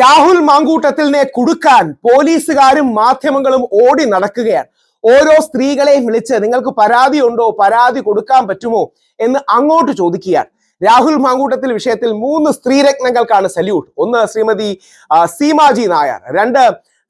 രാഹുൽ മാങ്കൂട്ടത്തിലിനെ കുടുക്കാൻ പോലീസുകാരും മാധ്യമങ്ങളും ഓടി നടക്കുകയാണ്. ഓരോ സ്ത്രീകളെയും വിളിച്ച് നിങ്ങൾക്ക് പരാതി ഉണ്ടോ? പരാതി കൊടുക്കാൻ പറ്റുമോ? എന്ന് അങ്ങോട്ട് ചോദിക്കുകയാണ്. രാഹുൽ മാങ്കൂട്ടത്തിൽ വിഷയത്തിൽ മൂന്ന് സ്ത്രീരത്നങ്ങൾക്കാണ് സല്യൂട്ട്. ഒന്ന് ശ്രീമതി സീമാജി നായർ രണ്ട്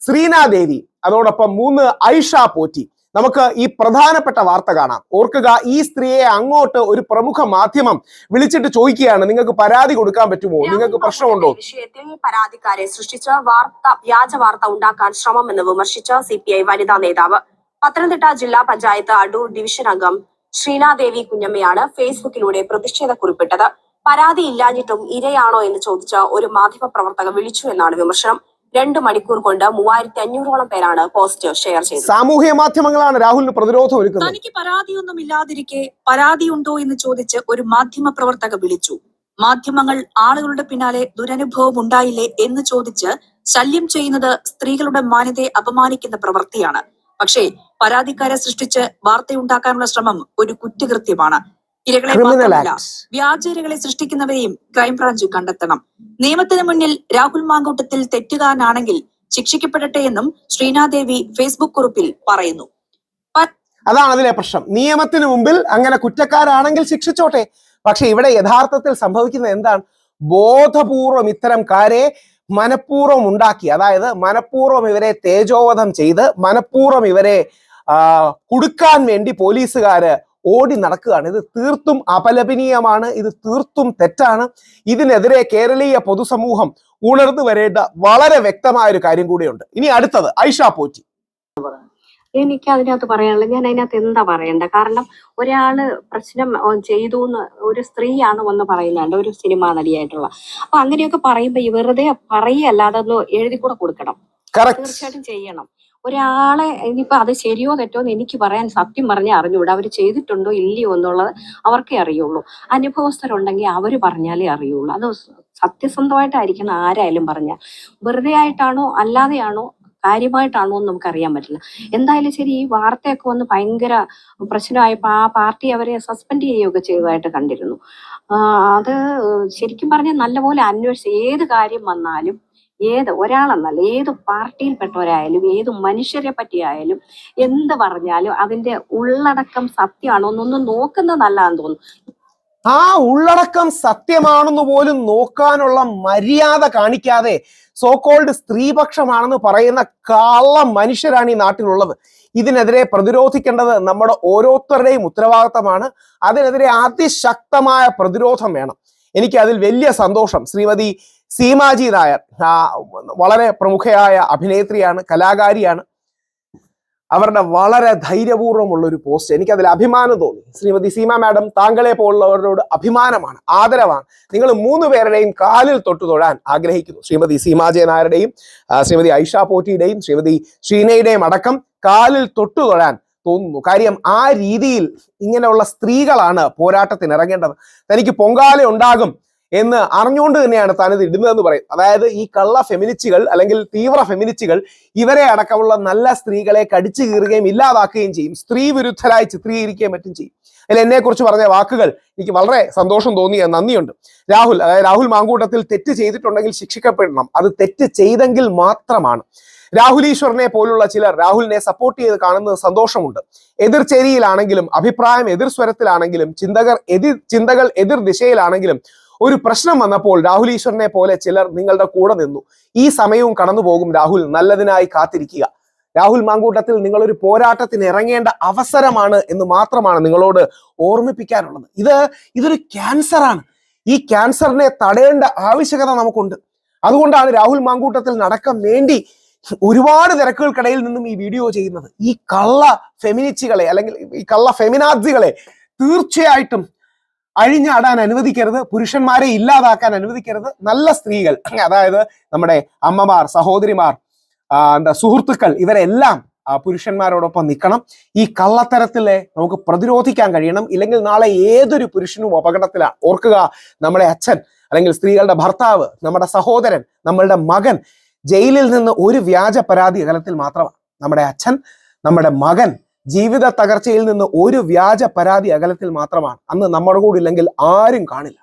ശ്രീനാദേവി അതോടൊപ്പം മൂന്ന് ഐഷ പോറ്റി. നമുക്ക് ഈ പ്രധാനപ്പെട്ട വാർത്ത കാണാം. ഓർക്കുക ഈ സ്ത്രീയെ അങ്ങോട്ട് ഒരു പ്രമുഖ മാധ്യമം വിളിച്ചിട്ട് ചോദിക്കുകയാണ് നിങ്ങൾക്ക് പരാതി കൊടുക്കാൻ പറ്റുമോ? നിങ്ങൾക്ക് പ്രശ്നമുണ്ടോ? വിഷയത്തിൽ പരാതിക്കാരെ സൃഷ്ടിച്ച വാർത്ത വ്യാജ വാർത്ത ഉണ്ടാക്കാൻ ശ്രമമെന്ന് വിമർശിച്ച സി പി ഐ വനിതാ നേതാവ്. പത്തനംതിട്ട ജില്ലാ പഞ്ചായത്ത് അടൂർ ഡിവിഷൻ അംഗം ശ്രീനാദേവി കുഞ്ഞമ്മയാണ് ഫേസ്ബുക്കിലൂടെ പ്രതിഷേധ കുറിപ്പിട്ടത്. പരാതി ഇല്ലാഞ്ഞിട്ടും ഇരയാണോ എന്ന് ചോദിച്ച ഒരു മാധ്യമ പ്രവർത്തക വിളിച്ചു എന്നാണ് വിമർശനം. രണ്ടു മണിക്കൂർ കൊണ്ട് മൂവായിരത്തി അഞ്ഞൂറോളം പേരാണ് പോസ്റ്റ് ഷെയർ ചെയ്തത്. സാമൂഹ്യ മാധ്യമങ്ങളാണ് രാഹുലിന് പ്രതിരോധം ഒരുക്കുന്നത്. തനിക്ക് പരാതിയൊന്നും ഇല്ലാതിരിക്കെ പരാതിയുണ്ടോ എന്ന് ചോദിച്ച് ഒരു മാധ്യമ പ്രവർത്തക വിളിച്ചു. മാധ്യമങ്ങൾ ആളുകളുടെ പിന്നാലെ ദുരനുഭവം ഉണ്ടായില്ലേ എന്ന് ചോദിച്ച് ശല്യം ചെയ്യുന്നത് സ്ത്രീകളുടെ മാന്യതയെ അപമാനിക്കുന്ന പ്രവൃത്തിയാണ്. പക്ഷേ പരാതിക്കാരെ സൃഷ്ടിച്ച് വാർത്തയുണ്ടാക്കാനുള്ള ശ്രമം ഒരു കുറ്റകൃത്യമാണ്. ഇരകളെ മാത്രമല്ല വ്യാജേരകളെ വ്യാജ സൃഷ്ടിക്കുന്നവരെയും ക്രൈംബ്രാഞ്ച് കണ്ടെത്തണം. നിയമത്തിന് മുന്നിൽ രാഹുൽ മാങ്കൂട്ടത്തിൽ തെറ്റുകാരനാണെങ്കിൽ ശിക്ഷിക്കപ്പെടട്ടെ എന്നും ശ്രീനാദേവി ഫേസ്ബുക്ക് കുറിപ്പിൽ പറയുന്നു. അതാണ് അതിലെ പ്രശ്നം. നിയമത്തിന് മുമ്പിൽ അങ്ങനെ കുറ്റക്കാരാണെങ്കിൽ ശിക്ഷിച്ചോട്ടെ. പക്ഷെ ഇവിടെ യഥാർത്ഥത്തിൽ സംഭവിക്കുന്നത് എന്താണ്? ബോധപൂർവം ഇത്തരം കാരെ മനഃപൂർവം ഉണ്ടാക്കി. അതായത് മനഃപൂർവം ഇവരെ തേജോവധം ചെയ്ത് മനഃപൂർവം ഇവരെ കുടുക്കാൻ വേണ്ടി പോലീസുകാര് ഓടി നടക്കുകയാണ്. ഇത് തീർത്തും അപലപനീയമാണ്. ഇത് തീർത്തും തെറ്റാണ്. ഇതിനെതിരെ കേരളീയ പൊതുസമൂഹം ഉണർന്നു വരേണ്ട വളരെ വ്യക്തമായ ഒരു കാര്യം കൂടിയുണ്ട്. ഇനി അടുത്തത് ഐഷ പോറ്റി. എനിക്ക് അതിനകത്ത് പറയാനുള്ളത് ഞാൻ അതിനകത്ത് എന്താ പറയണ്ട കാരണം ഒരാൾ പ്രശ്നം ചെയ്തു എന്ന് ഒരു സ്ത്രീയാണ് വന്ന് പറയുന്നുണ്ട്. ഒരു സിനിമാ നടിയായിട്ടുള്ള. അപ്പൊ അങ്ങനെയൊക്കെ പറയുമ്പോ ഈ വെറുതെ പറയല്ലാതെ ഒന്ന് എഴുതി കൂടെ കൊടുക്കണം. തീർച്ചയായിട്ടും ചെയ്യണം. ഒരാളെ ഇനിയിപ്പോ അത് ശരിയോ തെറ്റോ എന്ന് എനിക്ക് പറയാൻ സത്യം പറഞ്ഞേ അറിഞ്ഞൂടാ. അവർ ചെയ്തിട്ടുണ്ടോ ഇല്ലയോ എന്നുള്ളത് അവർക്കേ അറിയുള്ളൂ. അനുഭവസ്ഥരുണ്ടെങ്കിൽ അവർ പറഞ്ഞാലേ അറിയുള്ളൂ. അത് സത്യസന്ധമായിട്ടായിരിക്കണം ആരായാലും പറഞ്ഞാൽ വെറുതെ ആയിട്ടാണോ അല്ലാതെയാണോ കാര്യമായിട്ടാണോ എന്ന് നമുക്ക് അറിയാൻ പറ്റില്ല. എന്തായാലും ശരി ഈ വാർത്തയൊക്കെ വന്ന് ഭയങ്കര പ്രശ്നമായപ്പോ ആ പാർട്ടി അവരെ സസ്പെൻഡ് ചെയ്യുകയൊക്കെ ചെയ്തതായിട്ട് കണ്ടിരുന്നു. അത് ശരിക്കും പറഞ്ഞാൽ നല്ലപോലെ അന്വേഷിച്ച് ഏത് കാര്യം വന്നാലും ഏത് ഒരാളെന്നല്ല ഏത് പാർട്ടിയിൽപ്പെട്ടവരായാലും ഏത് മനുഷ്യരെ പറ്റിയായാലും എന്ത് പറഞ്ഞാലും അതിന്റെ ഉള്ളടക്കം സത്യമാണോ എന്നൊന്നും നോക്കുന്നത് നല്ലതാന്ന് തോന്നുന്നു. ആ ഉള്ളടക്കം സത്യമാണെന്ന് പോലും നോക്കാനുള്ള മര്യാദ കാണിക്കാതെ സോകോൾഡ് സ്ത്രീപക്ഷമാണെന്ന് പറയുന്ന കള്ള മനുഷ്യരാണ് ഈ നാട്ടിലുള്ളത്. ഇതിനെതിരെ പ്രതിരോധിക്കേണ്ടത് നമ്മുടെ ഓരോരുത്തരുടെയും ഉത്തരവാദിത്തമാണ്. അതിനെതിരെ അതിശക്തമായ പ്രതിരോധം വേണം. എനിക്ക് അതിൽ വലിയ സന്തോഷം. ശ്രീമതി സീമാജി നായർ വളരെ പ്രമുഖയായ അഭിനേത്രിയാണ് കലാകാരിയാണ്. അവരുടെ വളരെ ധൈര്യപൂർവമുള്ള ഒരു പോസ്റ്റ്. എനിക്ക് അതിൽ അഭിമാനം തോന്നി. ശ്രീമതി സീമ മാഡം താങ്കളെ പോലുള്ളവരോട് അഭിമാനമാണ് ആദരവാണ്. നിങ്ങൾ മൂന്ന് പേരുടെയും കാലിൽ തൊട്ടു തൊഴാൻ ആഗ്രഹിക്കുന്നു. ശ്രീമതി സീമാജയ നായരുടെയും ശ്രീമതി ഐഷ പോറ്റിയുടെയും ശ്രീമതി ഷീനയുടെയും അടക്കം കാലിൽ തൊട്ടു തൊഴാൻ തോന്നുന്നു. കാര്യം ആ രീതിയിൽ ഇങ്ങനെയുള്ള സ്ത്രീകളാണ് പോരാട്ടത്തിന് ഇറങ്ങേണ്ടത് തനിക്ക് പൊങ്കാല ഉണ്ടാകും. എന്ന് അറിഞ്ഞുകൊണ്ട് തന്നെയാണ് താൻ ഇത് ഇടുന്നതെന്ന് പറയും. അതായത് ഈ കള്ള ഫെമിനിച്ചുകൾ അല്ലെങ്കിൽ തീവ്ര ഫെമിനിച്ചുകൾ ഇവരെ അടക്കമുള്ള നല്ല സ്ത്രീകളെ കടിച്ചു കീറുകയും ഇല്ലാതാക്കുകയും ചെയ്യും. സ്ത്രീ വിരുദ്ധരായി ചിത്രീകരിക്കുകയും മറ്റും ചെയ്യും. അതിൽ എന്നെ കുറിച്ച് പറഞ്ഞ വാക്കുകൾ എനിക്ക് വളരെ സന്തോഷം തോന്നിയ നന്ദിയുണ്ട്. രാഹുൽ അതായത് രാഹുൽ മാങ്കൂട്ടത്തിൽ തെറ്റ് ചെയ്തിട്ടുണ്ടെങ്കിൽ ശിക്ഷിക്കപ്പെടണം. അത് തെറ്റ് ചെയ്തെങ്കിൽ മാത്രമാണ്. രാഹുൽ ഈശ്വറിനെ പോലുള്ള ചിലർ രാഹുലിനെ സപ്പോർട്ട് ചെയ്ത് കാണുന്നത് സന്തോഷമുണ്ട്. എതിർചേരിയിലാണെങ്കിലും അഭിപ്രായം എതിർ സ്വരത്തിലാണെങ്കിലും ചിന്തകർ എതിർ ചിന്തകൾ എതിർ ദിശയിലാണെങ്കിലും ഒരു പ്രശ്നം വന്നപ്പോൾ രാഹുൽ ഈശ്വരനെ പോലെ ചിലർ നിങ്ങളുടെ കൂടെ നിന്നു. ഈ സമയവും കടന്നു പോകും രാഹുൽ. നല്ലതിനായി കാത്തിരിക്കുക. രാഹുൽ മാങ്കൂട്ടത്തിൽ നിങ്ങളൊരു പോരാട്ടത്തിന് ഇറങ്ങേണ്ട അവസരമാണ് എന്ന് മാത്രമാണ് നിങ്ങളോട് ഓർമ്മിപ്പിക്കാനുള്ളത്. ഇത് ഇതൊരു ക്യാൻസറാണ് ഈ ക്യാൻസറിനെ തടയേണ്ട ആവശ്യകത നമുക്കുണ്ട്. അതുകൊണ്ടാണ് രാഹുൽ മാങ്കൂട്ടത്തിൽ നടക്കാൻ വേണ്ടി ഒരുപാട് തിരക്കുകൾക്കിടയിൽ നിന്നും ഈ വീഡിയോ ചെയ്യുന്നത്. ഈ കള്ള ഫെമിനിച്ചുകളെ അല്ലെങ്കിൽ ഈ കള്ള ഫെമിനാസികളെ തീർച്ചയായിട്ടും അഴിഞ്ഞാടാൻ അനുവദിക്കരുത് പുരുഷന്മാരെ ഇല്ലാതാക്കാൻ അനുവദിക്കരുത്. നല്ല സ്ത്രീകൾ അതായത് നമ്മുടെ അമ്മമാർ സഹോദരിമാർ എന്താ സുഹൃത്തുക്കൾ ഇവരെല്ലാം പുരുഷന്മാരോടൊപ്പം നിൽക്കണം. ഈ കള്ളത്തരത്തിലെ നമുക്ക് പ്രതിരോധിക്കാൻ കഴിയണം. ഇല്ലെങ്കിൽ നാളെ ഏതൊരു പുരുഷനും അപകടത്തിലാണ് ഓർക്കുക നമ്മുടെ അച്ഛൻ അല്ലെങ്കിൽ സ്ത്രീകളുടെ ഭർത്താവ് നമ്മുടെ സഹോദരൻ നമ്മളുടെ മകൻ ജയിലിൽ നിന്ന് ഒരു വ്യാജ പരാതി അകലത്തിൽ മാത്രമാണ്. നമ്മുടെ അച്ഛൻ നമ്മുടെ മകൻ ജീവിത തകർച്ചയിൽ നിന്ന് ഒരു വ്യാജ പരാതി അകലത്തിൽ മാത്രമാണ്. അന്ന് നമ്മുടെ കൂടെ ഇല്ലെങ്കിൽ ആരും കാണില്ല.